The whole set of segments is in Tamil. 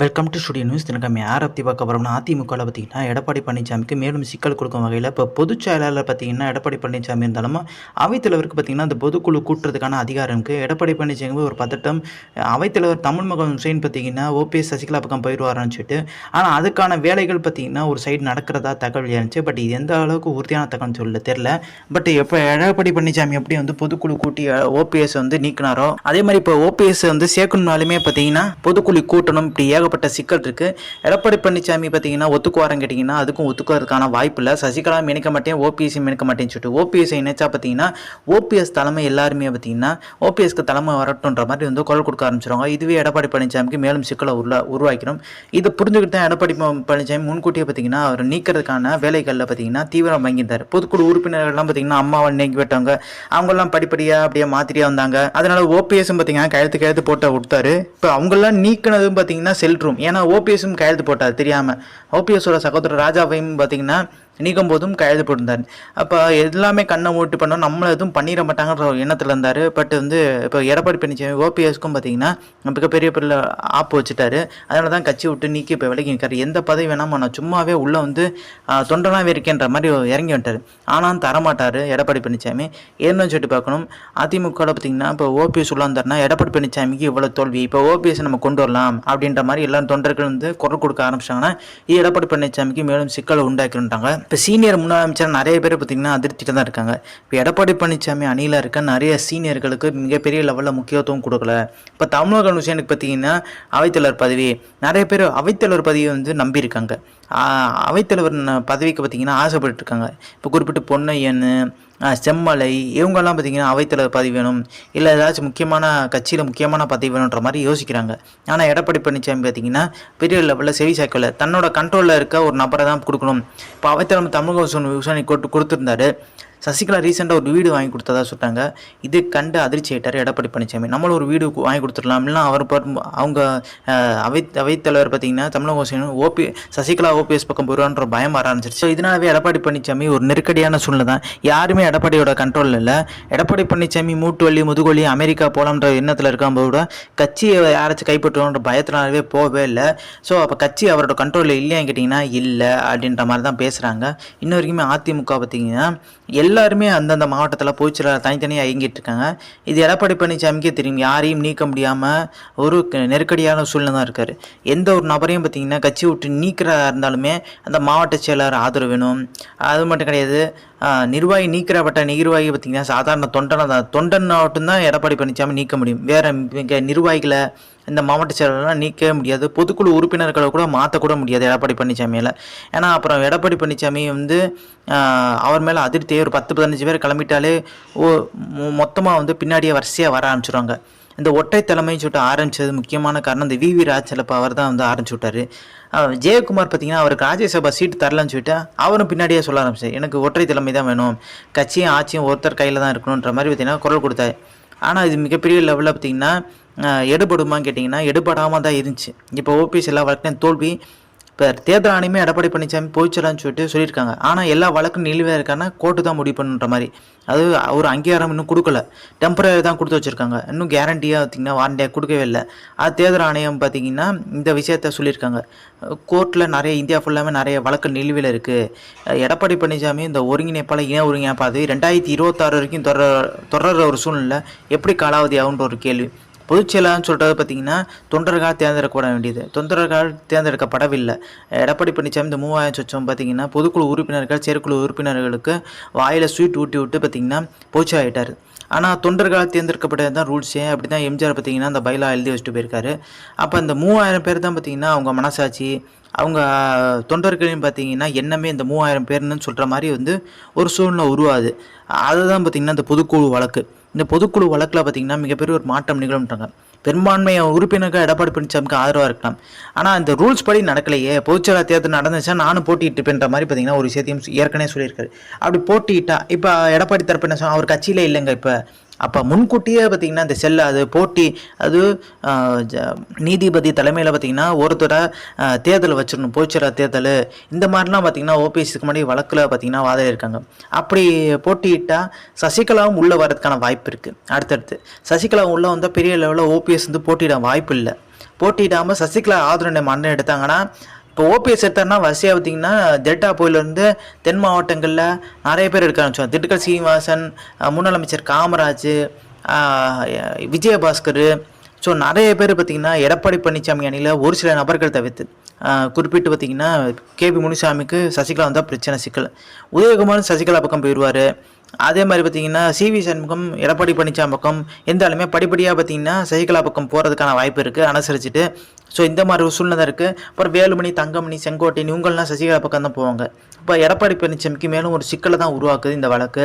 வெல்கம் டு ஸ்டுடியோ நியூஸ் தினக்கம் யார் பற்றி பார்க்க போகிறோம்னா அதிமுகவில் பார்த்தீங்கன்னா எடப்பாடி பழனிசாமிக்கு மேலும் சிக்கல் கொடுக்கும் வகையில் இப்போ பொதுச் செயலாளர் பார்த்தீங்கன்னா எடப்பாடி பழனிசாமி இருந்தாலும் அவைத்தலைவருக்கு பார்த்தீங்கன்னா அந்த பொதுக்குழு கூட்டுறதுக்கான அதிகாரம் இருக்குது எடப்பாடி பழனிசாமி ஒரு பதட்டம். அவைத்தலைவர் தமிழ் மகன் ஹுசைன் பார்த்தீங்கன்னா ஓபிஎஸ் சசிகலா பக்கம் போயிடுவாரான்னு சொல்லிட்டு ஆனால் அதுக்கான வேலைகள் பார்த்தீங்கன்னா ஒரு சைடு நடக்கிறதா தகவல் இருந்துச்சு. பட் இது எந்த அளவுக்கு உறுதியான தகவல் சொல்ல தெரில பட் எப்போ எடப்பாடி பழனிசாமி எப்படி வந்து பொதுக்குழு கூட்டி ஓபிஎஸ் வந்து நீக்கினாரோ அதே மாதிரி இப்போ ஓபிஎஸ் வந்து சேர்க்கணும்னாலுமே பார்த்தீங்கன்னா பொதுக்குழு கூட்டணும். இப்படி ஏகப்பட்ட சிக்கல் இருக்குது எடப்பாடி பழனிசாமி பார்த்தீங்கன்னா ஒத்துக்குவாரன்னு கேட்டிங்கன்னா அதுக்கும் ஒத்துக்குறதுக்கான வாய்ப்பு இல்லை சசிகலா இணைக்க மாட்டேன் ஓபிஎஸ் இணைக்க மாட்டேன்னு சொல்லிட்டு ஓபிஎஸ் இணைச்சா பார்த்தீங்கன்னா ஓபிஎஸ் தலைமை எல்லாருமே பார்த்தீங்கன்னா ஓபிஎஸ்க்கு தலைமை வரட்டுன்ற மாதிரி வந்து குரல் கொடுக்க ஆரம்பிச்சிருவாங்க. இதுவே எடப்பாடி பழனிசாமிக்கு மேலும் சிக்கலை உள்ள உருவாக்கணும் இதை புரிஞ்சுக்கிட்டு தான் எடப்பாடி பழனிசாமி முன்கூட்டியே பார்த்தீங்கன்னா அவர் நீக்கிறதுக்கான வேலைகளில் பார்த்தீங்கன்னா தீவிரம் வாங்கியிருந்தார். பொதுக்குழு உறுப்பினர்கள்லாம் பார்த்தீங்கன்னா அம்மாவை நீக்கி விட்டவங்க அவங்கெல்லாம் படிப்படியாக அப்படியே மாத்திரியாக வந்தாங்க. அதனால ஓபிஎஸும் பார்த்தீங்கன்னா கையெழுத்து கையெழுத்து போட்டு விட்டாரு இப்போ அவங்கெல்லாம் நீக்கினதும் பார்த்தீங்கன்னா செல் ரூம் ஏன்னா ஓபிஎஸும் கையெழுத்து போட்டார் தெரியாமல் ஓபிஎஸோட சகோதரர் ராஜாவையும் பார்த்தீங்கன்னா நீக்கும் போதும் கையெழுத்து போட்டிருந்தார். அப்போ எல்லாமே கண்ணை ஓட்டு பண்ணோம். நம்மளை எதுவும் பண்ணிட மாட்டாங்கன்ற ஒரு எண்ணத்தில் இருந்தார். பட் வந்து இப்போ எடப்பாடி பழனிசாமி ஓபிஎஸ்க்கும் பார்த்தீங்கன்னா மிகப்பெரிய பெரிய ஆப்பு வச்சுட்டாரு. அதனால தான் கட்சி விட்டு நீக்கி இப்போ விலகி நிற்காரு எந்த பதவி வேணாமா நான் சும்மாவே உள்ளே வந்து தொண்டனாகவே இருக்கேன்ற மாதிரி இறங்கி வந்துட்டார். ஆனால் தரமாட்டார் எடப்பாடி பழனிசாமி ஏன்னு சொல்லிட்டு பார்க்கணும். அதிமுகவில் பார்த்தீங்கன்னா இப்போ ஓபிஎஸ் உள்ள வந்தாருன்னா எடப்பாடி பழனிசாமிக்கு இவ்வளோ தோல்வி. இப்போ ஓபிஎஸ் நம்ம கொண்டு வரலாம் அப்படின்ற மாதிரி எல்லா தொண்டர்கள் வந்து குரல் கொடுக்க ஆரம்பிச்சிட்டாங்கன்னா எடப்பாடி பழனிசாமிக்கு மேலும் சிக்கலை உண்டாக்கிட்டாங்க இப்போ சீனியர் முன்னாள் அமைச்சர் நிறைய பேர் பார்த்தீங்கன்னா அதிருப்தியில் தான் இருக்காங்க. இப்போ எடப்பாடி பழனிசாமி அணியில் இருக்க நிறைய சீனியர்களுக்கு மிகப்பெரிய லெவலில் முக்கியத்துவம் கொடுக்கல. இப்போ தமிழக விஷயனுக்கு பார்த்தீங்கன்னா அவைத்தலைவர் பதவி நிறைய பேர் அவைத்தலைவர் பதவியை வந்து நம்பியிருக்காங்க. அவைத்தலைவர் பதவிக்கு பார்த்தீங்கன்னா ஆசைப்பட்டு இருக்காங்க. இப்போ குறிப்பிட்டு பொன்னையன் செம்மலை இவங்கெல்லாம் பார்த்தீங்கன்னா அவைத்தலைவர் பதவி வேணும். இல்லை ஏதாச்சும் முக்கியமான கட்சியில் முக்கியமான பதவி வேணுன்ற மாதிரி யோசிக்கிறாங்க. ஆனால் எடப்பாடி பழனிசாமி பார்த்தீங்கன்னா பெரிய லெவலில் செவி சாய்க்கல. தன்னோட கண்ட்ரோலில் இருக்க ஒரு நபரை தான் கொடுக்கணும். இப்போ அவைத்தலைவர் தமிழக விசாரணை கொட்டு கொடுத்துருந்தாரு. சசிகலா ரீசெண்டாக ஒரு வீடு வாங்கி கொடுத்ததா சொல்லிட்டாங்க. இது கண்டு அதிர்ச்சி ஆயிட்டார் எடப்பாடி பழனிசாமி. நம்மளும் ஒரு வீடு வாங்கி கொடுத்துடலாம். இல்லைனா அவர் அவங்க அவை அவைத்தலைவர் பார்த்தீங்கன்னா தமிழக விவசாயம் ஓபி சசிகலா ஓபிஎஸ் பக்கம் போயிடுவான்ற பயம் வர ஆரம்பிச்சிருச்சு. ஸோ இதனாலவே எடப்பாடி பழனிசாமி ஒரு நெருக்கடியான சூழ்நிலை தான். யாருமே எடப்பாடியோட கண்ட்ரோலில் இல்லை. எடப்பாடி பழனிசாமி மூட்டு வலி முதுகுவலி அமெரிக்கா போகலான்ற எண்ணத்தில் இருக்கும்போது கட்சியை யாராச்சும் கைப்பற்றுவோன்ற பயத்தினாலவே போகவே இல்லை. ஸோ அப்போ கட்சி அவரோட கண்ட்ரோலில் இல்லையான்னு கேட்டிங்கன்னா இல்லை அப்படின்ற மாதிரி தான் பேசுகிறாங்க இன்ன வரைக்குமே அதிமுக பார்த்தீங்கன்னா எல்லாருமே அந்தந்த மாவட்டத்தில் போச்சுல தனித்தனியாக இயங்கிட்டு இருக்காங்க இது எடப்பாடி பழனிசாமிக்கே தெரியும். யாரையும் நீக்க முடியாமல் ஒரு நெருக்கடியான சூழ்நிலை தான் இருக்கார். எந்த ஒரு நபரையும் பார்த்தீங்கன்னா கட்சி விட்டு நீக்கிறதா இருந்தாலுமே அந்த மாவட்ட செயலாளர் ஆதரவு வேணும். அது மட்டும் கிடையாது நிர்வாகி நீக்கிறப்பட்ட நிர்வாகி பார்த்தீங்கன்னா சாதாரண தொண்டனை தான். தொண்டன் மட்டும்தான் எடப்பாடி பழனிசாமி நீக்க முடியும். வேற இங்கே நிர்வாகிகளை இந்த மாவட்ட செயலாளர்லாம் நீக்கவே முடியாது. பொதுக்குழு உறுப்பினர்களை கூட மாற்றக்கூட முடியாது எடப்பாடி பழனிசாமியில் ஏன்னா அப்புறம் எடப்பாடி பழனிசாமி வந்து அவர் மேலே அதிருப்தியே ஒரு பத்து பதினஞ்சு பேர் கிளம்பிட்டாலே ஓ மொத்தமாக வந்து பின்னாடியே வரிசையாக வர ஆரம்பிச்சிருவாங்க. இந்த ஒற்றை தலைமைன்னு சொல்லிட்டு ஆரம்பிச்சது முக்கியமான காரணம் இந்த விவி ராஜலப்பா அவர் தான் வந்து ஆரம்பிச்சு விட்டார். ஜெயக்குமார் பார்த்தீங்கன்னா அவருக்கு ராஜ்யசபா சீட்டு தரலன்னு சொல்லிட்டு அவரும் பின்னாடியே சொல்ல ஆரம்பிச்சார். எனக்கு ஒற்றை தலைமை தான் வேணும். கட்சியும் ஆட்சியும் ஒருத்தர் கையில் தான் இருக்கணுன்ற மாதிரி பார்த்தீங்கன்னா குரல் கொடுத்தாரு. ஆனால் இது மிகப்பெரிய லெவலில் பார்த்தீங்கன்னா எடுபடுமான்னு கேட்டிங்கன்னா எடுபடாமல் தான் இருந்துச்சு. இப்போ ஓபிஎஸ் எல்லா வழக்கையும் தோல்வி இப்போ தேர்தல் ஆணையமே எடப்பாடி பழனிசாமி போயிச்சலான்னு சொல்லிட்டு சொல்லியிருக்காங்க. ஆனால் எல்லா வழக்கும் நிலுவையாக இருக்கான்னா கோர்ட்டு தான் முடிவு பண்ணுன்ற மாதிரி. அது ஒரு அங்கீகாரம் இன்னும் கொடுக்கல. டெம்பரரி தான் கொடுத்து வச்சுருக்காங்க. இன்னும் கேரண்டியாக பார்த்தீங்கன்னா வாரண்டியாக கொடுக்கவே இல்லை. அது தேர்தல் ஆணையம் பார்த்தீங்கன்னா இந்த விஷயத்த சொல்லியிருக்காங்க. கோர்ட்டில் நிறைய இந்தியா ஃபுல்லாமே நிறைய வழக்கு நிலுவையில் இருக்குது எடப்பாடி பழனிசாமி இந்த ஒருங்கிணைப்பால் இன ஒருங்கிணைப்பாது ரெண்டாயிரத்தி இருபத்தாறு வரைக்கும் தொடர தொடர்ற ஒரு சூழ்நிலை எப்படி காலாவதி ஆகுன்ற ஒரு கேள்வி. பொதுச்செயலாளர்னு சொல்கிறது பார்த்தீங்கன்னா தொண்டர்கள் தேர்ந்தெடுக்கப்பட வேண்டியது. தொண்டர்களால் தேர்ந்தெடுக்கப்படவில்லை. எடப்பாடி பழனிசாமி இந்த மூவாயிரம் சொச்சம் பார்த்தீங்கன்னா பொதுக்குழு உறுப்பினர்கள் செயற்குழு உறுப்பினர்களுக்கு வாயில் ஸ்வீட் ஊட்டி விட்டு பார்த்தீங்கன்னா போச்சு ஆகிட்டார் ஆனால் தொண்டர்களால் தேர்ந்தெடுக்கப்பட்டது தான் ரூல்ஸே அப்படி தான் எம்ஜிஆர் பார்த்திங்கன்னா அந்த பைலா எழுதி வச்சுட்டு போயிருக்காரு. அப்போ அந்த மூவாயிரம் பேர் தான் பார்த்தீங்கன்னா அவங்க மனசாட்சி அவங்க தொண்டர்களையும் பார்த்தீங்கன்னா என்னமே இந்த மூவாயிரம் பேர்னு சொல்கிற மாதிரி வந்து ஒரு சூழ்நிலை உருவாது அதுதான் பார்த்திங்கன்னா இந்த பொதுக்குழு வழக்கு. இந்த பொதுக்குழு வழக்கில் பார்த்தீங்கன்னா மிகப்பெரிய ஒரு மாற்றம் நிகழும்ன்றாங்க. பெரும்பான்மை உறுப்பினர்கள் எடப்பாடி பழனிசாமிக்கு ஆதரவாக இருக்கலாம். ஆனால் இந்த ரூல்ஸ் படி நடக்கலையே. பொதுச்செயலாளர் தேர்தல் நடந்துச்சுன்னா நானும் போட்டிட்டு இருப்பேன்ற மாதிரி பார்த்தீங்கன்னா ஒரு விஷயத்தையும் ஏற்கனவே சொல்லியிருக்காரு. அப்படி போட்டியிட்டா இப்போ எடப்பாடி தரப்பு என்ன சொன்னா, அவர் கட்சியிலே இல்லைங்க இப்போ. அப்போ முன்கூட்டியே பார்த்தீங்கன்னா இந்த செல்ல அது போட்டி அது ஜ- நீதிபதி தலைமையில் பார்த்தீங்கன்னா ஒருத்தரை தேர்தல் வச்சிடணும் பொதுச்செயலாளர் தேர்தல். இந்த மாதிரிலாம் பார்த்தீங்கன்னா ஓபிஎஸ்க்கு முன்னாடி வழக்கில் பார்த்தீங்கன்னா வாதாடி இருக்காங்க அப்படி போட்டியிட்டால் சசிகலாவும் உள்ளே வரதுக்கான வாய்ப்பு இருக்குது அடுத்தடுத்து சசிகலா உள்ளே வந்தால் பெரிய லெவலில் ஓபிஎஸ் வந்து போட்டியிட வாய்ப்பு இல்லை. போட்டியிடாமல் சசிகலா ஆதரவு மண்ணை எடுத்தாங்கன்னா இப்போ ஓபிஎஸ் எடுத்தாருன்னா வரிசையாக பார்த்தீங்கன்னா டெல்டா போயிலேருந்து தென் மாவட்டங்களில் நிறைய பேர் எடுக்க ஆரம்பிச்சோம் திண்டுக்கல் சீனிவாசன் முன்னாள் அமைச்சர் காமராஜ் விஜயபாஸ்கர் ஸோ நிறைய பேர் பார்த்திங்கன்னா எடப்பாடி பழனிசாமி அணியில் ஒரு சில நபர்கள் தவிர்த்து குறிப்பிட்டு பார்த்திங்கன்னா கேபி முனிசாமிக்கு சசிகலா வந்தால் பிரச்சனை சிக்கல். உதயகுமார் சசிகலா பக்கம் போயிடுவார். அதே மாதிரி பார்த்தீங்கன்னா சிவி சண்முகம் எடப்பாடி பழனிசாமி பக்கம் இருந்தாலுமே படிப்படியாக பார்த்தீங்கன்னா சசிகலா பக்கம் போகிறதுக்கான வாய்ப்பு இருக்குது அனுசரிச்சுட்டு. ஸோ இந்த மாதிரி ஒரு சூழ்நிலை இருக்குது அப்புறம் வேலுமணி தங்கமணி செங்கோட்டையன் இவங்கள்லாம் சசிகலா பக்கம் தான் போவாங்க. இப்போ எடப்பாடி பழனிசாமிக்கு மேலும் ஒரு சிக்கலை தான் உருவாக்குது இந்த வழக்கு.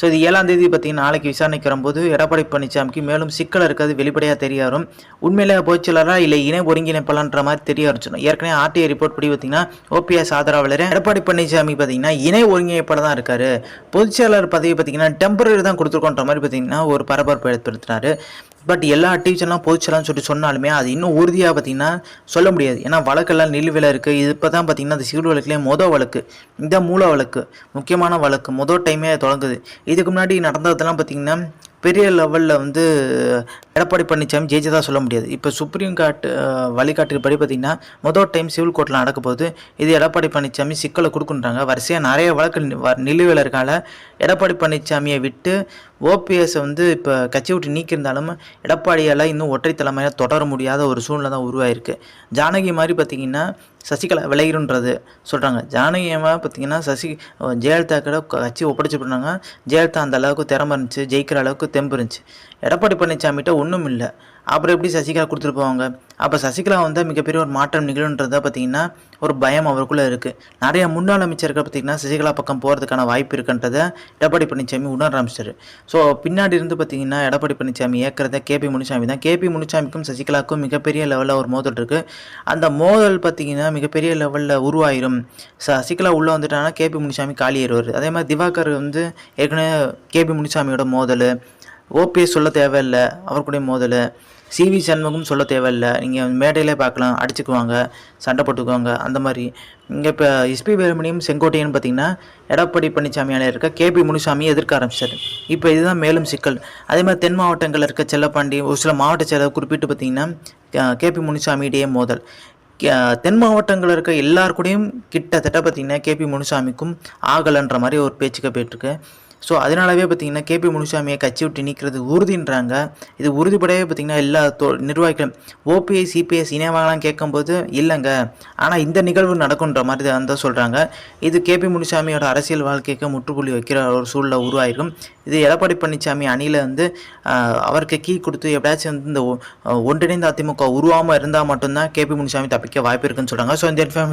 ஸோ இது ஏழாம் தேதி பார்த்தீங்கன்னா நாளைக்கு விசாரணைக்கு வரும்போது எடப்பாடி பழனிசாமிக்கு மேலும் சிக்கல் இருக்கிறது வெளிப்படையாக தெரிய வரும் உண்மையிலே பொதுச்செயலரா இல்லை இணை ஒருங்கிணைப்பாளன்ற மாதிரி தெரிய ஆரம்பிச்சிடும். ஏற்கனவே ஆர்டிஐ ரிப்போர்ட் படி பார்த்தீங்கன்னா ஓபிஎஸ் ஆதரவாளர் எடப்பாடி பழனிசாமி பார்த்தீங்கன்னா இணை ஒருங்கிணைப்பாளர் தான் இருக்கார். பொதுச்செயலாளர் பதவி பார்த்தீங்கன்னா டெம்பரரி தான் கொடுத்துருக்கோன்ற மாதிரி பார்த்தீங்கன்னா ஒரு பரபரப்பு ஏற்படுத்தினார் பட் எல்லா டிவிஷன்லாம் பொதுச்செயலான்னு சொல்லிட்டு சொன்னாலுமே அது இன்னும் உறுதியாக பார்த்தீங்கன்னா சொல்ல முடியாது. ஏன்னா வழக்கெல்லாம் நிலுவையில் இருக்குது இது இப்போ தான் பார்த்தீங்கன்னா அந்த சிவில் வழக்குலேயே மொதல் வழக்கு. இந்த மூல வழக்கு. முக்கியமான வழக்கு. மொதல் டைமே தொடங்குது. இதுக்கு முன்னாடி நடந்ததெல்லாம் பார்த்தீங்கன்னா பெரிய லெவலில் வந்து எடப்பாடி பழனிசாமி ஜெயிச்சதாக சொல்ல முடியாது. இப்போ சுப்ரீம் கோர்ட் வழிகாட்டுப்படி பார்த்தீங்கன்னா மொதல் டைம் சிவில் கோர்ட்டில் நடக்கும்போது இது எடப்பாடி பழனிசாமி சிக்கலை கொடுக்குன்றாங்க. வரிசையாக நிறைய வழக்கு நி- வ- நிலுவையில் இருக்கால எடப்பாடி பழனிசாமியை விட்டு ஓபிஎஸ் வந்து இப்போ கட்சி விட்டு நீக்கியிருந்தாலும் எடப்பாடியால் இன்னும் ஒற்றை தலைமையாக தொடர முடியாத ஒரு சூழ்நிலை தான் உருவாயிருக்கு. ஜானகி மாதிரி பார்த்தீங்கன்னா சசிகலா விளையிறன்றது சொல்கிறாங்க ஜானகியமாக பார்த்தீங்கன்னா சசி ஜெயலலிதா கூட கட்சி ஒப்படைச்சு பண்ணாங்க ஜெயலலிதா அந்த அளவுக்கு திறமை இருந்துச்சு ஜெயிக்கிற அளவுக்கு தெம்பு இருந்துச்சு. எடப்பாடி பழனிசாமிகிட்ட ஒன்றும் இல்லை அப்புறம் எப்படி சசிகலா கொடுத்துட்டு போவாங்க? அப்போ சசிகலா வந்தால் மிகப்பெரிய ஒரு மாற்றம் நிகழுன்றதா பார்த்தீங்கன்னா ஒரு பயம் அவருக்குள்ளே இருக்குது நிறைய முன்னாள் அமைச்சர்கள் பார்த்தீங்கன்னா சசிகலா பக்கம் போகிறதுக்கான வாய்ப்பு இருக்குன்றதை எடப்பாடி பழனிசாமி உணர ஆரம்பிச்சிட்டாரு. ஸோ பின்னாடி இருந்து பார்த்தீங்கன்னா எடப்பாடி பழனிசாமி ஏற்கிறத கேபி முனிசாமி தான். கேபி முனிசாமிக்கும் சசிகலாவுக்கும் மிகப்பெரிய லெவலில் ஒரு மோதல் இருக்குது அந்த மோதல் பார்த்தீங்கன்னா மிகப்பெரிய லெவலில் உருவாயிரும். சசிகலா உள்ளே வந்துட்டாங்கன்னா கேபி முனிசாமி காலியேறுவார் அதே மாதிரி திவாகர் வந்து ஏற்கனவே கேபி முனிசாமியோட மோதல் ஓபிஎஸ் சொல்ல தேவையில்லை அவருக்குடைய மோதல் சிவி சண்முகம் சொல்ல தேவையில்லை. நீங்கள் மேடையிலே பார்க்கலாம் அடிச்சுக்குவாங்க சண்டை போட்டுக்குவாங்க அந்த மாதிரி. இங்கே இப்போ எஸ்பி வேலுமணியும் செங்கோட்டையன் பார்த்தீங்கன்னா எடப்பாடி பழனிசாமியால் இருக்க கேபி முனுசாமி எதிர்க்க ஆரம்பிச்சார். இப்போ இதுதான் மேலும் சிக்கல். அதே மாதிரி தென் மாவட்டங்களில் இருக்க செல்லப்பாண்டி ஒரு சில மாவட்ட செயலர் குறிப்பிட்டு பார்த்தீங்கன்னா கேபி முனுசாமியிடையே மோதல். கே- தென் மாவட்டங்களில் இருக்க எல்லார் கூடயும் கிட்டத்தட்ட பார்த்தீங்கன்னா கேபி முனுசாமிக்கும் ஆகலன்ற மாதிரி ஒரு பேச்சுக்க போயிட்டுருக்கு. ஸோ அதனாலவே பார்த்தீங்கன்னா கேபி முனுசாமியை கட்சி விட்டு நீக்கிறது உறுதின்றாங்க. இது உறுதிப்படவே பார்த்தீங்கன்னா எல்லா தோ நிர்வாகிகளும் ஓபிஐ சிபிஎஸ் இணைவாங்கலாம் கேட்கும்போது இல்லைங்க. ஆனால் இந்த நிகழ்வு நடக்குன்ற மாதிரி தான் தான் சொல்கிறாங்க இது கேபி முனுசாமியோட அரசியல் வாழ்க்கைக்கு முற்றுப்புள்ளி வைக்கிற ஒரு சூழ்நிலை உருவாயிருக்கும் இது எடப்பாடி பழனிசாமி அணியில் வந்து அவருக்கு கீ கொடுத்து எப்படியாச்சும் வந்து இந்த ஒ- ஒன்றிணைந்த அதிமுக உருவாமல் இருந்தால் மட்டும்தான் கேபி முனுசாமி தப்பிக்க வாய்ப்பு இருக்குன்னு சொல்கிறாங்க ஸோ இந்த இன்ஃபர்மேஷன்